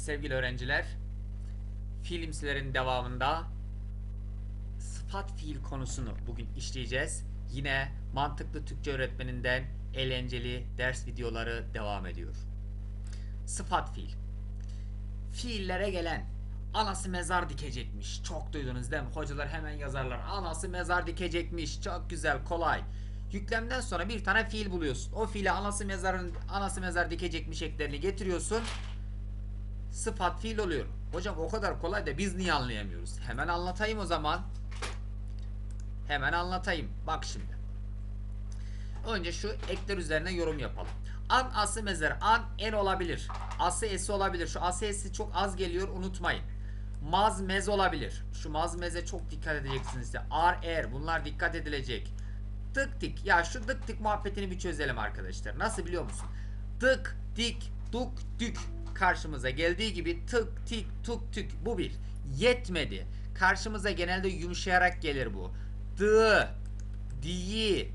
sevgili öğrenciler. Filmsilerin devamında sıfat fiil konusunu bugün işleyeceğiz. Yine mantıklı Türkçe öğretmeninden eğlenceli ders videoları devam ediyor. Sıfat fiil. Fiillere gelen anası mezar dikecekmiş. Çok duydunuz değil mi? Hocalar hemen yazarlar. Anası mezar dikecekmiş. Çok güzel, kolay. Yüklemden sonra bir tane fiil buluyorsun. O fiile anası mezarın anası mezar dikecekmiş eklerini getiriyorsun. Sıfat fiil oluyor. Hocam o kadar kolay da biz niye anlayamıyoruz? Hemen anlatayım o zaman. Hemen anlatayım. Bak şimdi. Önce şu ekler üzerine yorum yapalım. An ası mezar. An en olabilir. Ası esi olabilir. Şu ası esi çok az geliyor unutmayın. Maz mez olabilir. Şu maz meze çok dikkat edeceksiniz. Ar er bunlar dikkat edilecek. Tık dik. Ya şu dık dik muhabbetini bir çözelim arkadaşlar. Nasıl biliyor musun? Dık dik duk dük karşımıza geldiği gibi tık tik tuk tük bu bir. Yetmedi. Karşımıza genelde yumuşayarak gelir bu. Dı, di,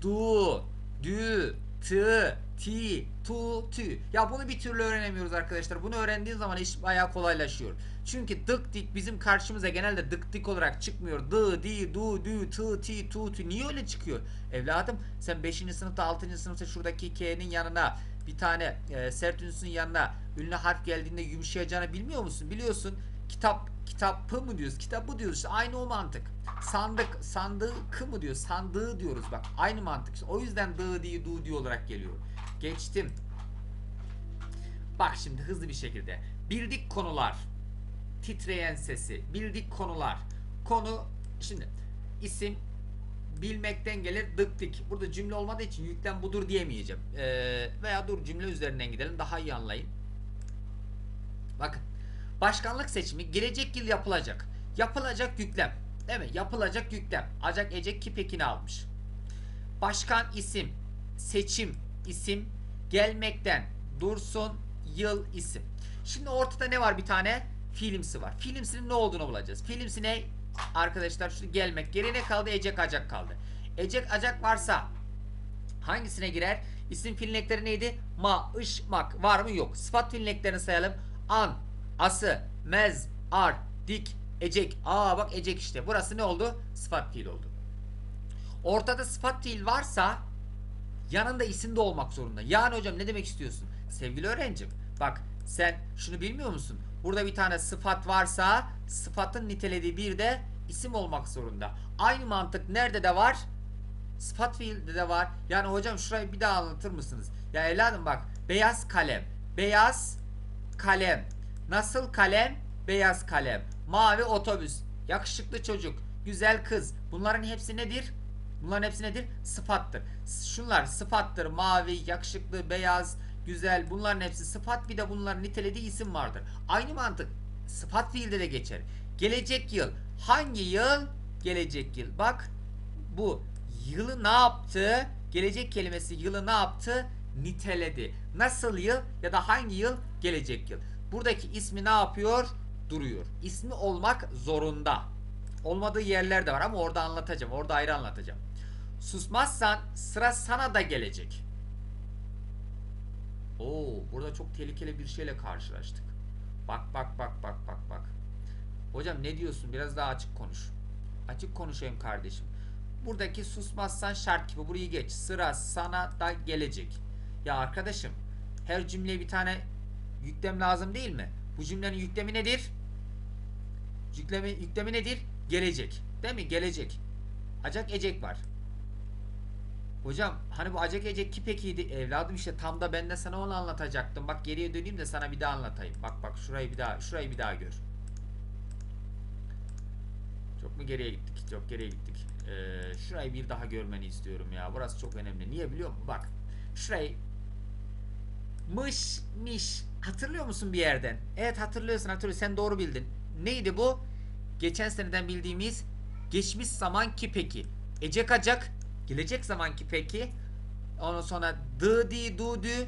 du, dü, tı, ti, tu, tü. Ya bunu bir türlü öğrenemiyoruz arkadaşlar. Bunu öğrendiğin zaman iş bayağı kolaylaşıyor. Çünkü dık dik bizim karşımıza genelde dık dik olarak çıkmıyor. Dı, di, du, dü, tı, ti, tu, tü. Niye öyle çıkıyor? Evladım sen 5. sınıfta 6. sınıfta şuradaki K'nin yanına bir tane e, sert ünsün yanına ünlü harf geldiğinde yumuşayacağını bilmiyor musun? Biliyorsun. Kitap kitapı mı diyoruz? Kitabı diyoruz. İşte aynı o mantık. Sandık sandığı mı diyor? Sandığı diyoruz bak. Aynı mantık. İşte o yüzden dı diye du diye olarak geliyor. Geçtim. Bak şimdi hızlı bir şekilde. Bildik konular. Titreyen sesi. Bildik konular. Konu şimdi isim bilmekten gelir dık dik. Burada cümle olmadığı için yükten budur diyemeyeceğim. Ee, veya dur cümle üzerinden gidelim daha iyi anlayın. Bakın. Başkanlık seçimi gelecek yıl yapılacak. Yapılacak yüklem. Değil mi? Yapılacak yüklem. Acak ecek kipekini almış. Başkan isim. Seçim isim. Gelmekten. Dursun yıl isim. Şimdi ortada ne var bir tane? Filmsi var. Filmsinin ne olduğunu bulacağız. Filmsi ne? Arkadaşlar şu gelmek. Geriye ne kaldı? Ecek acak kaldı. Ecek acak varsa hangisine girer? İsim fiilnekleri neydi? Ma, ış, mak. Var mı? Yok. Sıfat fiilneklerini sayalım. An, ası, mez, ar, dik, ecek. Aa bak ecek işte. Burası ne oldu? Sıfat fiil oldu. Ortada sıfat fiil varsa yanında isim de olmak zorunda. Yani hocam ne demek istiyorsun? Sevgili öğrencim bak sen şunu bilmiyor musun? Burada bir tane sıfat varsa sıfatın nitelediği bir de isim olmak zorunda. Aynı mantık nerede de var? Sıfat fiilde de var. Yani hocam şurayı bir daha anlatır mısınız? Ya evladım bak beyaz kalem. Beyaz kalem. Nasıl kalem? Beyaz kalem. Mavi otobüs. Yakışıklı çocuk. Güzel kız. Bunların hepsi nedir? Bunların hepsi nedir? Sıfattır. Şunlar sıfattır. Mavi, yakışıklı, beyaz, güzel. Bunların hepsi sıfat. Bir de bunların nitelediği isim vardır. Aynı mantık sıfat fiilde de geçer. Gelecek yıl. Hangi yıl? Gelecek yıl. Bak bu yılı ne yaptı? Gelecek kelimesi yılı ne yaptı? Niteledi. Nasıl yıl ya da hangi yıl? Gelecek yıl. Buradaki ismi ne yapıyor? Duruyor. İsmi olmak zorunda. Olmadığı yerler de var ama orada anlatacağım. Orada ayrı anlatacağım. Susmazsan sıra sana da gelecek. Oo, burada çok tehlikeli bir şeyle karşılaştık. Bak bak bak bak bak bak. Hocam ne diyorsun? Biraz daha açık konuş. Açık konuşayım kardeşim. Buradaki susmazsan şart gibi burayı geç. Sıra sana da gelecek. Ya arkadaşım her cümleye bir tane yüklem lazım değil mi? Bu cümlenin yüklemi nedir? Yüklemi, yüklemi nedir? Gelecek. Değil mi? Gelecek. Acak ecek var. Hocam hani bu acak ecek ki pekiydi evladım işte tam da ben de sana onu anlatacaktım. Bak geriye döneyim de sana bir daha anlatayım. Bak bak şurayı bir daha şurayı bir daha gör. Çok mu geriye gittik? Çok geriye gittik. Ee, şurayı bir daha görmeni istiyorum ya. Burası çok önemli. Niye biliyor musun? Bak. Şurayı mış miş hatırlıyor musun bir yerden? Evet hatırlıyorsun hatırlıyorsun. Sen doğru bildin. Neydi bu? Geçen seneden bildiğimiz geçmiş zaman ki peki. Ecek acak gelecek zaman ki peki. Ondan sonra dı di du dü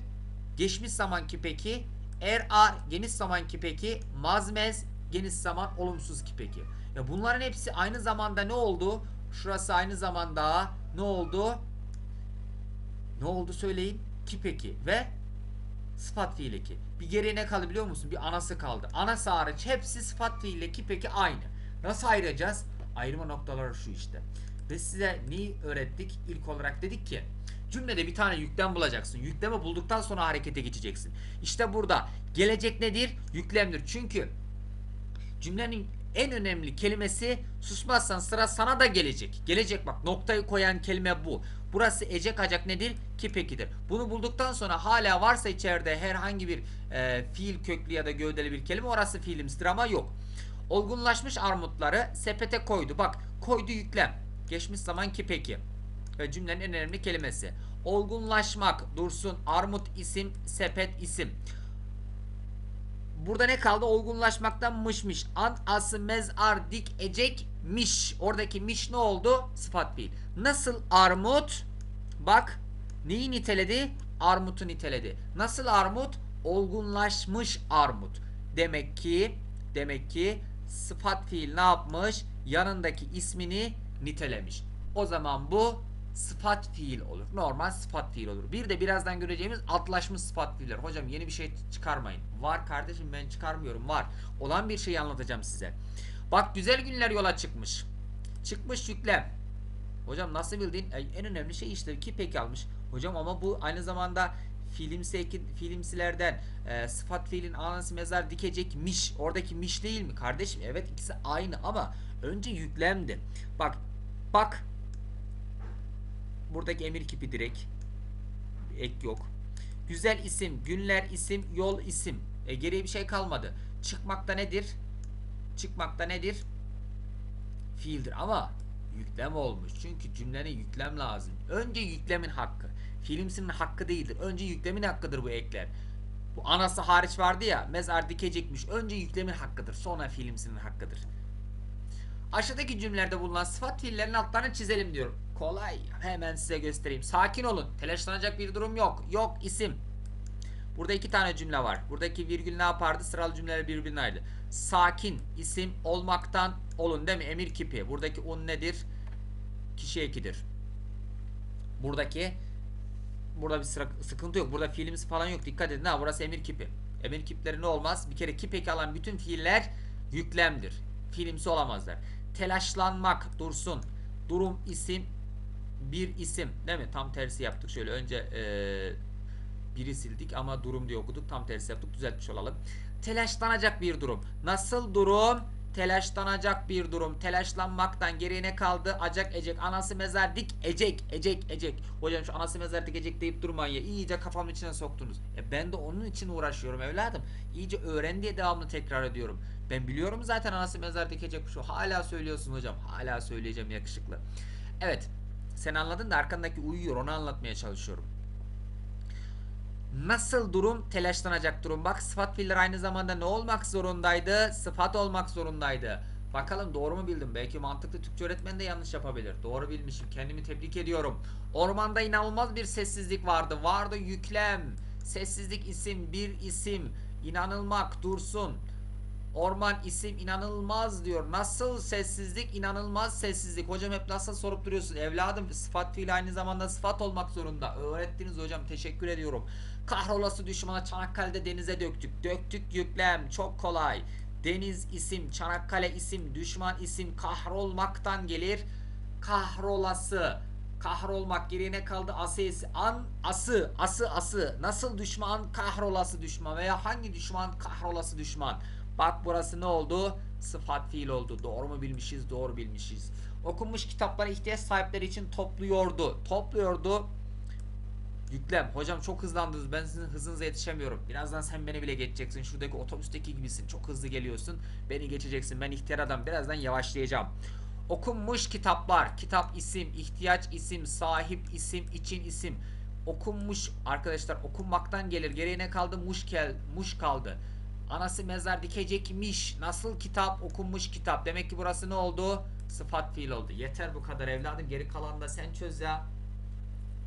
geçmiş zaman ki peki. Er ar geniş zaman ki peki. Mazmez geniş zaman olumsuz ki peki. Ya bunların hepsi aynı zamanda ne oldu? Şurası aynı zamanda ne oldu? Ne oldu söyleyin? Ki peki ve sıfat fiil eki. Bir geriye ne kaldı biliyor musun? Bir anası kaldı. Anası hariç hepsi sıfat fiil eki peki aynı. Nasıl ayıracağız? Ayrıma noktaları şu işte. Ve size neyi öğrettik? İlk olarak dedik ki cümlede bir tane yüklem bulacaksın. Yüklemi bulduktan sonra harekete geçeceksin. İşte burada gelecek nedir? Yüklemdir. Çünkü cümlenin en önemli kelimesi susmazsan sıra sana da gelecek. Gelecek bak noktayı koyan kelime bu. Burası ecek acak nedir? Kipekidir. Bunu bulduktan sonra hala varsa içeride herhangi bir e, fiil köklü ya da gövdeli bir kelime orası fiilimsidir ama yok. Olgunlaşmış armutları sepete koydu. Bak koydu yüklem. Geçmiş zaman kipeki. Ve cümlenin en önemli kelimesi. Olgunlaşmak dursun armut isim sepet isim. Burada ne kaldı? Olgunlaşmaktan mışmış. Ant ası mezar dik ecek miş. Oradaki miş ne oldu? Sıfat fiil. Nasıl armut? Bak neyi niteledi? Armutu niteledi. Nasıl armut? Olgunlaşmış armut. Demek ki demek ki sıfat fiil ne yapmış? Yanındaki ismini nitelemiş. O zaman bu sıfat fiil olur. Normal sıfat fiil olur. Bir de birazdan göreceğimiz atlaşmış sıfat fiiller. Hocam yeni bir şey çıkarmayın. Var kardeşim ben çıkarmıyorum. Var. Olan bir şeyi anlatacağım size. Bak güzel günler yola çıkmış. Çıkmış yüklem. Hocam nasıl bildin? En önemli şey işte ki pek almış. Hocam ama bu aynı zamanda filmsi filmsilerden e, sıfat fiilin anası mezar dikecekmiş. Oradaki miş değil mi kardeşim? Evet ikisi aynı ama önce yüklemdi. Bak bak buradaki emir kipi direkt ek yok. Güzel isim, günler isim, yol isim. E, geriye bir şey kalmadı. Çıkmakta nedir? Çıkmakta nedir? Fiildir ama yüklem olmuş. Çünkü cümlene yüklem lazım. Önce yüklemin hakkı. Fiilimsinin hakkı değildir. Önce yüklemin hakkıdır bu ekler. Bu anası hariç vardı ya mezar dikecekmiş. Önce yüklemin hakkıdır. Sonra fiilimsinin hakkıdır. Aşağıdaki cümlelerde bulunan sıfat fiillerin altlarını çizelim diyorum. Kolay. Hemen size göstereyim. Sakin olun. Telaşlanacak bir durum yok. Yok isim. Burada iki tane cümle var. Buradaki virgül ne yapardı? Sıralı cümleler birbirine ayrı. Sakin isim olmaktan olun değil mi? Emir kipi. Buradaki un nedir? Kişi ekidir. Buradaki burada bir sıkıntı yok. Burada fiilimiz falan yok. Dikkat edin ha burası emir kipi. Emir kipleri ne olmaz? Bir kere kip eki alan bütün fiiller yüklemdir. Fiilimsi olamazlar. Telaşlanmak dursun. Durum isim bir isim değil mi? Tam tersi yaptık. Şöyle önce eee biri sildik ama durum diye okuduk. Tam tersi yaptık. Düzeltmiş olalım. Telaşlanacak bir durum. Nasıl durum? Telaşlanacak bir durum. Telaşlanmaktan geriye ne kaldı? Acak ecek. Anası mezar dik ecek. Ecek ecek. Hocam şu anası mezar dik ecek deyip durmayın ya. İyice kafamın içine soktunuz. E ben de onun için uğraşıyorum evladım. İyice öğren diye devamlı tekrar ediyorum. Ben biliyorum zaten anası mezar dikecek şu. Hala söylüyorsun hocam. Hala söyleyeceğim yakışıklı. Evet. Sen anladın da arkandaki uyuyor. Onu anlatmaya çalışıyorum. Nasıl durum? Telaşlanacak durum. Bak sıfat fiiller aynı zamanda ne olmak zorundaydı? Sıfat olmak zorundaydı. Bakalım doğru mu bildim? Belki mantıklı Türkçe öğretmen de yanlış yapabilir. Doğru bilmişim. Kendimi tebrik ediyorum. Ormanda inanılmaz bir sessizlik vardı. Vardı yüklem. Sessizlik isim, bir isim. İnanılmak, dursun. Orman isim inanılmaz diyor. Nasıl sessizlik? inanılmaz sessizlik. Hocam hep nasıl sorup duruyorsun? Evladım sıfat fiil aynı zamanda sıfat olmak zorunda. Öğrettiniz hocam. Teşekkür ediyorum. Kahrolası düşmana Çanakkale'de denize döktük. Döktük yüklem. Çok kolay. Deniz isim, Çanakkale isim, düşman isim kahrolmaktan gelir. Kahrolası. Kahrolmak geriye ne kaldı? Asesi. An, ası, ası, ası. Nasıl düşman? Kahrolası düşman. Veya hangi düşman? Kahrolası düşman. Bak burası ne oldu? Sıfat fiil oldu. Doğru mu bilmişiz? Doğru bilmişiz. Okunmuş kitapları ihtiyaç sahipleri için topluyordu. Topluyordu. Yüklem. Hocam çok hızlandınız. Ben sizin hızınıza yetişemiyorum. Birazdan sen beni bile geçeceksin. Şuradaki otobüsteki gibisin. Çok hızlı geliyorsun. Beni geçeceksin. Ben ihtiyar adam. Birazdan yavaşlayacağım. Okunmuş kitaplar. Kitap isim, ihtiyaç isim, sahip isim, için isim. Okunmuş arkadaşlar okunmaktan gelir. Geriye ne kaldı? Muş, kel, muş kaldı. Anası mezar dikecekmiş. Nasıl kitap? Okunmuş kitap. Demek ki burası ne oldu? Sıfat fiil oldu. Yeter bu kadar evladım. Geri kalan da sen çöz ya.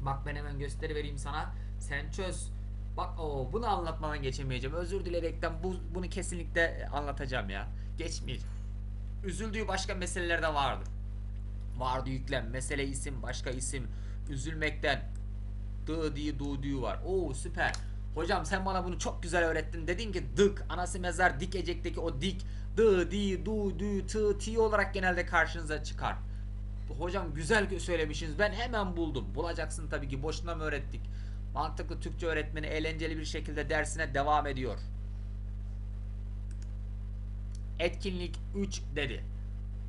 Bak ben hemen gösteri vereyim sana. Sen çöz. Bak o bunu anlatmadan geçemeyeceğim. Özür dilerekten bu bunu kesinlikle anlatacağım ya. Geçmeyeceğim. Üzüldüğü başka meseleler de vardı. Vardı yüklem, mesele isim, başka isim. Üzülmekten. Dı diye du diye var. Oo süper. Hocam sen bana bunu çok güzel öğrettin. Dedin ki dık anası mezar dik ecekteki o dik dı di du dü tı ti olarak genelde karşınıza çıkar. Hocam güzel söylemişsiniz. Ben hemen buldum. Bulacaksın tabii ki. Boşuna mı öğrettik? Mantıklı Türkçe öğretmeni eğlenceli bir şekilde dersine devam ediyor. Etkinlik 3 dedi.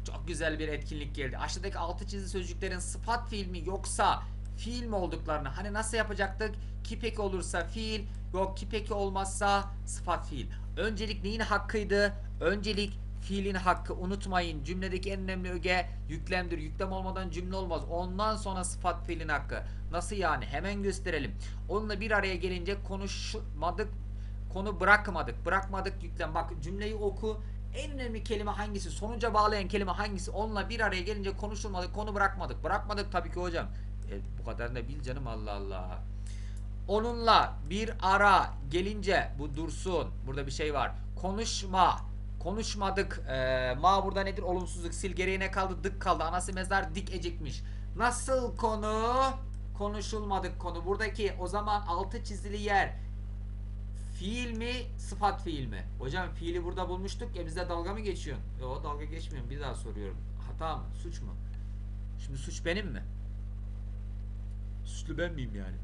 Çok güzel bir etkinlik geldi. Aşağıdaki altı çizili sözcüklerin sıfat fiil mi yoksa fiil mi olduklarını hani nasıl yapacaktık? Kipeki olursa fiil, yok kipeki olmazsa sıfat fiil. Öncelik neyin hakkıydı? Öncelik fiilin hakkı. Unutmayın cümledeki en önemli öge yüklemdir. Yüklem olmadan cümle olmaz. Ondan sonra sıfat fiilin hakkı. Nasıl yani? Hemen gösterelim. Onunla bir araya gelince konuşmadık, konu bırakmadık. Bırakmadık yüklem. Bak cümleyi oku. En önemli kelime hangisi? Sonuca bağlayan kelime hangisi? Onunla bir araya gelince konuşulmadık, konu bırakmadık. Bırakmadık tabii ki hocam. E, bu kadar da bil canım Allah Allah. Onunla bir ara gelince bu dursun. Burada bir şey var. Konuşma. Konuşmadık. Ee, ma burada nedir? Olumsuzluk. Sil geriye ne kaldı? Dık kaldı. Anası mezar dik ecekmiş. Nasıl konu? Konuşulmadık konu. Buradaki o zaman altı çizili yer Fiil mi, sıfat fiil mi? Hocam fiili burada bulmuştuk ya bize dalga mı geçiyorsun? Yo dalga geçmiyorum bir daha soruyorum. Hata mı? Suç mu? Şimdi suç benim mi? Suçlu ben miyim yani?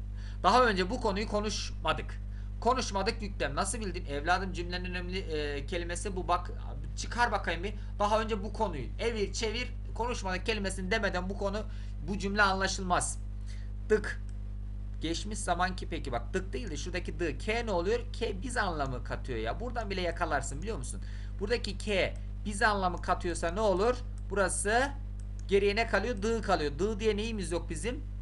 Daha önce bu konuyu konuşmadık. Konuşmadık yüklem. Nasıl bildin? Evladım cümlenin önemli e, kelimesi bu. Bak çıkar bakayım bir. Daha önce bu konuyu evir çevir konuşmadık kelimesini demeden bu konu bu cümle anlaşılmaz. Dık Geçmiş zaman ki peki bak dık değil de şuradaki dı. K ne oluyor? K biz anlamı katıyor ya. Buradan bile yakalarsın biliyor musun? Buradaki K biz anlamı katıyorsa ne olur? Burası geriye ne kalıyor? Dı kalıyor. Dı diye neyimiz yok bizim?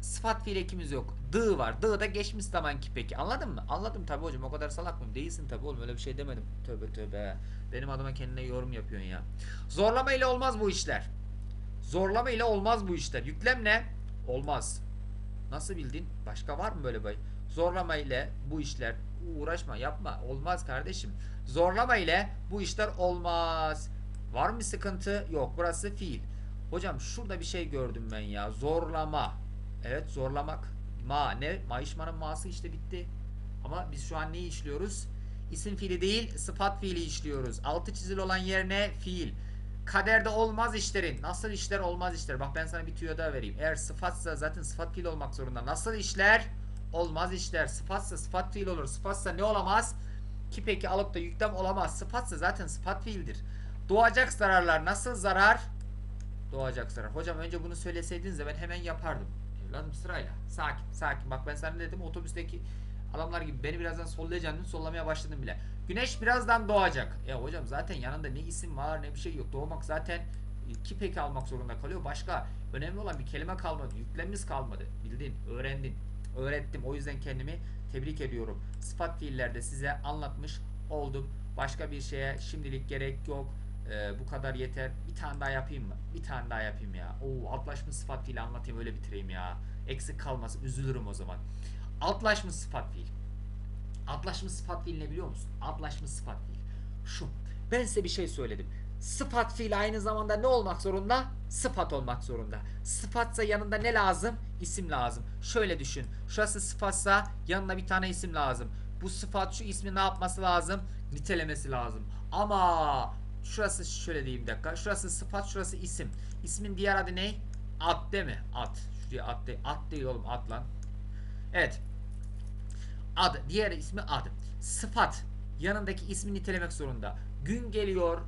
Sıfat fiil ekimiz yok. Dı var. Dı da geçmiş zaman ki peki. Anladın mı? Anladım tabi hocam. O kadar salak mıyım? Değilsin tabi oğlum. Öyle bir şey demedim. Tövbe tövbe. Benim adıma kendine yorum yapıyorsun ya. Zorlama ile olmaz bu işler. Zorlama ile olmaz bu işler. Yüklem ne? Olmaz. Nasıl bildin? Başka var mı böyle bay? Zorlama ile bu işler uğraşma yapma olmaz kardeşim. Zorlama ile bu işler olmaz. Var mı sıkıntı? Yok burası fiil. Hocam şurada bir şey gördüm ben ya. Zorlama. Evet zorlamak. Ma ne? Mayışmanın ma'sı işte bitti. Ama biz şu an neyi işliyoruz? İsim fiili değil sıfat fiili işliyoruz. Altı çizili olan yerine fiil. Kaderde olmaz işlerin. Nasıl işler olmaz işler. Bak ben sana bir tüyo daha vereyim. Eğer sıfatsa zaten sıfat fiil olmak zorunda. Nasıl işler? Olmaz işler. Sıfatsa sıfat fiil olur. Sıfatsa ne olamaz? Ki peki alıp da yüklem olamaz. Sıfatsa zaten sıfat fiildir. Doğacak zararlar nasıl zarar? Doğacak zarar. Hocam önce bunu söyleseydiniz de ben hemen yapardım. Evladım sırayla. Sakin sakin. Bak ben sana dedim otobüsteki adamlar gibi beni birazdan sollayacaksın. Sollamaya başladım bile. Güneş birazdan doğacak. E hocam zaten yanında ne isim var ne bir şey yok. Doğmak zaten iki peki almak zorunda kalıyor. Başka önemli olan bir kelime kalmadı. Yüklemimiz kalmadı. Bildin, öğrendin. Öğrettim. O yüzden kendimi tebrik ediyorum. Sıfat fiillerde size anlatmış oldum. Başka bir şeye şimdilik gerek yok. Ee, bu kadar yeter. Bir tane daha yapayım mı? Bir tane daha yapayım ya. Oo, altlaşmış sıfat fiili anlatayım öyle bitireyim ya. Eksik kalmasın. Üzülürüm o zaman. Altlaşmış sıfat fiil. Adlaşmış sıfat fiil ne biliyor musun? Adlaşmış sıfat fiil. Şu. Ben size bir şey söyledim. Sıfat fiil aynı zamanda ne olmak zorunda? Sıfat olmak zorunda. Sıfatsa yanında ne lazım? İsim lazım. Şöyle düşün. Şurası sıfatsa yanına bir tane isim lazım. Bu sıfat şu ismi ne yapması lazım? Nitelemesi lazım. Ama şurası şöyle diyeyim dakika. Şurası sıfat, şurası isim. İsmin diğer adı ne? At değil mi? At. Şuraya at değil. At değil oğlum at lan. Evet. Ad. Diğer ismi ad. Sıfat. Yanındaki ismi nitelemek zorunda. Gün geliyor.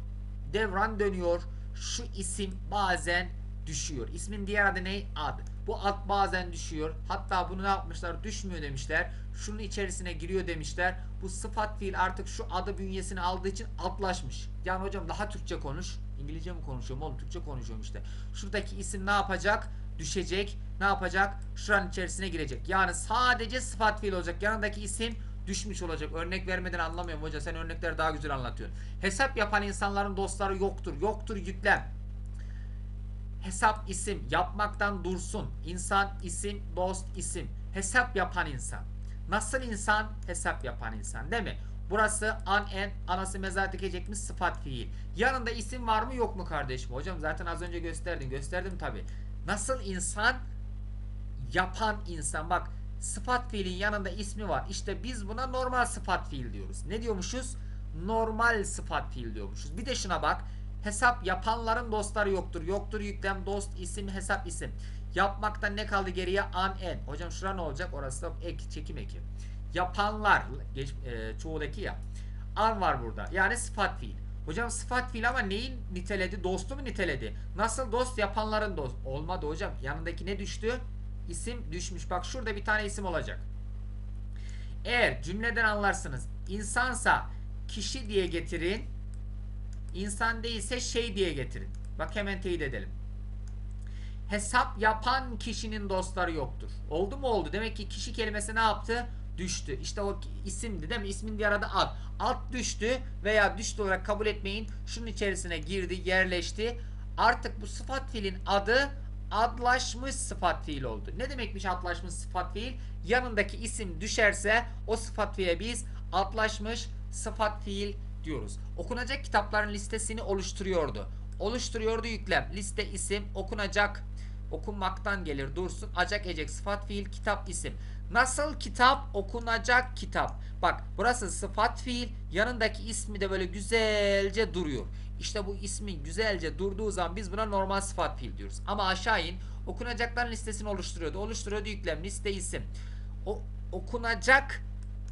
Devran dönüyor. Şu isim bazen düşüyor. İsmin diğer adı ne? Ad. Bu ad bazen düşüyor. Hatta bunu ne yapmışlar? Düşmüyor demişler. Şunun içerisine giriyor demişler. Bu sıfat fiil artık şu adı bünyesini aldığı için atlaşmış. Yani hocam daha Türkçe konuş. İngilizce mi konuşuyorum oğlum? Türkçe konuşuyorum işte. Şuradaki isim ne yapacak? Düşecek. Ne yapacak? Şuranın içerisine girecek. Yani sadece sıfat fiil olacak. Yanındaki isim düşmüş olacak. Örnek vermeden anlamıyorum hoca. Sen örnekleri daha güzel anlatıyorsun. Hesap yapan insanların dostları yoktur. Yoktur yüklem. Hesap isim yapmaktan dursun. İnsan isim, dost isim. Hesap yapan insan. Nasıl insan? Hesap yapan insan değil mi? Burası an en anası mezar dikecekmiş sıfat fiil. Yanında isim var mı yok mu kardeşim? Hocam zaten az önce gösterdin. Gösterdim tabi. Nasıl insan? Yapan insan. Bak sıfat fiilin yanında ismi var. İşte biz buna normal sıfat fiil diyoruz. Ne diyormuşuz? Normal sıfat fiil diyormuşuz. Bir de şuna bak. Hesap yapanların dostları yoktur. Yoktur yüklem, dost, isim, hesap, isim. Yapmaktan ne kaldı geriye? An, en. Hocam şura ne olacak? Orası da ek, çekim eki. Yapanlar. Geç, e, çoğudaki ya. An var burada. Yani sıfat fiil. Hocam sıfat fiil ama neyin niteledi? Dostu mu niteledi? Nasıl dost? Yapanların dost. Olmadı hocam. Yanındaki ne düştü? İsim düşmüş. Bak şurada bir tane isim olacak. Eğer cümleden anlarsınız. insansa kişi diye getirin. İnsan değilse şey diye getirin. Bak hemen teyit edelim. Hesap yapan kişinin dostları yoktur. Oldu mu oldu. Demek ki kişi kelimesi ne yaptı? Düştü. İşte o isimdi değil mi? İsmin diğer adı ad. Ad düştü veya düştü olarak kabul etmeyin. Şunun içerisine girdi, yerleşti. Artık bu sıfat fiilin adı adlaşmış sıfat fiil oldu. Ne demekmiş adlaşmış sıfat fiil? Yanındaki isim düşerse o sıfat fiile biz adlaşmış sıfat fiil diyoruz. Okunacak kitapların listesini oluşturuyordu. Oluşturuyordu yüklem. Liste isim okunacak okunmaktan gelir dursun. Acak ecek sıfat fiil kitap isim. Nasıl kitap okunacak kitap. Bak burası sıfat fiil yanındaki ismi de böyle güzelce duruyor. İşte bu ismin güzelce durduğu zaman biz buna normal sıfat fiil diyoruz. Ama aşağı in okunacakların listesini oluşturuyordu. Oluşturuyordu yüklem liste isim. O okunacak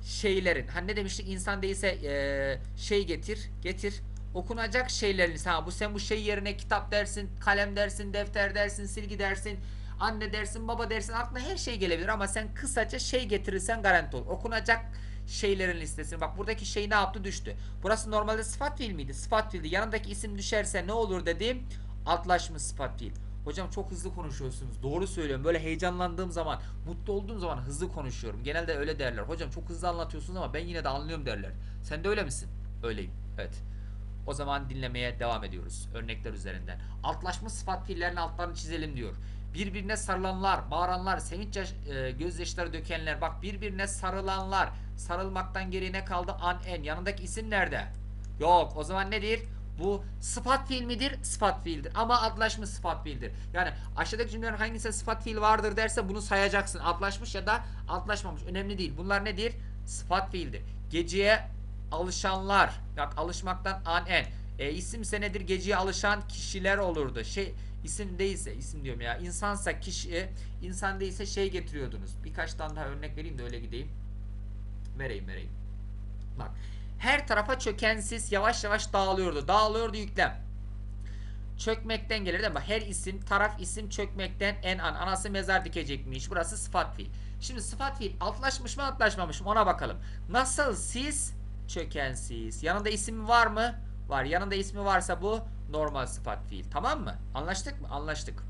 şeylerin. Hani ne demiştik? İnsan değilse eee, şey getir getir. Okunacak şeylerin. Ha bu sen bu şey yerine kitap dersin kalem dersin defter dersin silgi dersin anne dersin baba dersin aklına her şey gelebilir. Ama sen kısaca şey getirirsen garanti ol okunacak şeylerin listesini. Bak buradaki şey ne yaptı? Düştü. Burası normalde sıfat fiil miydi? Sıfat fiildi. Yanındaki isim düşerse ne olur dedim altlaşmış sıfat fiil Hocam çok hızlı konuşuyorsunuz. Doğru söylüyorum. Böyle heyecanlandığım zaman, mutlu olduğum zaman hızlı konuşuyorum. Genelde öyle derler. Hocam çok hızlı anlatıyorsunuz ama ben yine de anlıyorum derler. Sen de öyle misin? Öyleyim. Evet. O zaman dinlemeye devam ediyoruz. Örnekler üzerinden. Altlaşma sıfat fiillerin altlarını çizelim diyor. Birbirine sarılanlar, bağıranlar, sevinç yaş- e, gözyaşları dökenler. Bak birbirine sarılanlar. Sarılmaktan geriye ne kaldı? An en. Yanındaki isim nerede? Yok. O zaman nedir? Bu sıfat fiil midir? Sıfat fiildir. Ama adlaşmış sıfat fiildir. Yani aşağıdaki cümlelerin hangisinde sıfat fiil vardır derse bunu sayacaksın. Adlaşmış ya da adlaşmamış. Önemli değil. Bunlar nedir? Sıfat fiildir. Geceye alışanlar. Bak alışmaktan an en. E, isimse nedir? Geceye alışan kişiler olurdu. Şey isim değilse isim diyorum ya. İnsansa kişi, insan değilse şey getiriyordunuz. Birkaç tane daha örnek vereyim de öyle gideyim. Vereyim vereyim. Bak her tarafa çöken sis yavaş yavaş dağılıyordu. Dağılıyordu yüklem. Çökmekten gelir değil mi? Her isim, taraf isim çökmekten en an. Anası mezar dikecekmiş. Burası sıfat fiil. Şimdi sıfat fiil altlaşmış mı altlaşmamış mı ona bakalım. Nasıl sis? Çöken sis. Yanında ismi var mı? Var. Yanında ismi varsa bu normal sıfat fiil. Tamam mı? Anlaştık mı? Anlaştık.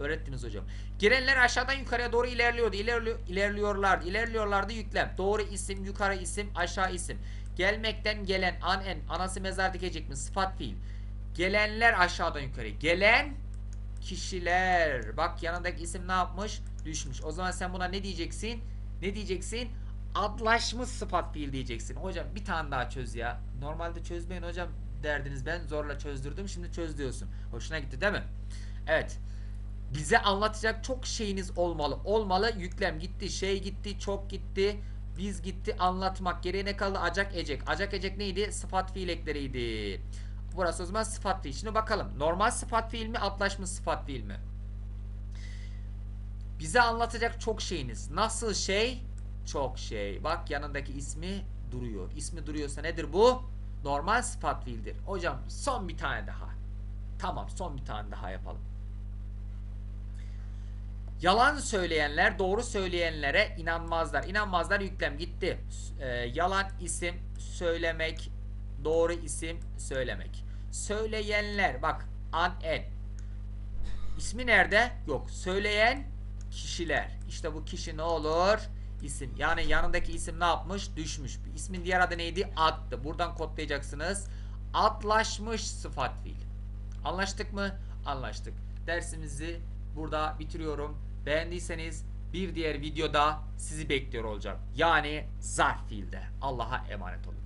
Öğrettiniz hocam. Girenler aşağıdan yukarıya doğru ilerliyordu. İlerliyor, ilerliyorlar. İlerliyorlardı yüklem. Doğru isim, yukarı isim, aşağı isim. Gelmekten gelen an en anası mezar dikecek mi? Sıfat fiil. Gelenler aşağıdan yukarı. Gelen kişiler. Bak yanındaki isim ne yapmış? Düşmüş. O zaman sen buna ne diyeceksin? Ne diyeceksin? Adlaşmış sıfat fiil diyeceksin. Hocam bir tane daha çöz ya. Normalde çözmeyin hocam derdiniz. Ben zorla çözdürdüm. Şimdi çöz diyorsun. Hoşuna gitti değil mi? Evet. Bize anlatacak çok şeyiniz olmalı. Olmalı. Yüklem gitti. Şey gitti. Çok gitti. Biz gitti. Anlatmak. Geriye ne kaldı? Acak ecek. Acak ecek neydi? Sıfat fiil ekleriydi. Burası o zaman sıfat fiil. Şimdi bakalım. Normal sıfat fiil mi? Atlaşmış sıfat fiil mi? Bize anlatacak çok şeyiniz. Nasıl şey? Çok şey. Bak yanındaki ismi duruyor. İsmi duruyorsa nedir bu? Normal sıfat fiildir. Hocam son bir tane daha. Tamam son bir tane daha yapalım. Yalan söyleyenler doğru söyleyenlere inanmazlar. İnanmazlar yüklem gitti. Ee, yalan isim söylemek, doğru isim söylemek. Söyleyenler bak an en. İsmi nerede? Yok. Söyleyen kişiler. İşte bu kişi ne olur? İsim. Yani yanındaki isim ne yapmış? Düşmüş. İsmin diğer adı neydi? Addı. Buradan kodlayacaksınız. Atlaşmış sıfat fiil. Anlaştık mı? Anlaştık. Dersimizi burada bitiriyorum. Beğendiyseniz bir diğer videoda sizi bekliyor olacağım. Yani zarf fiilde. Allah'a emanet olun.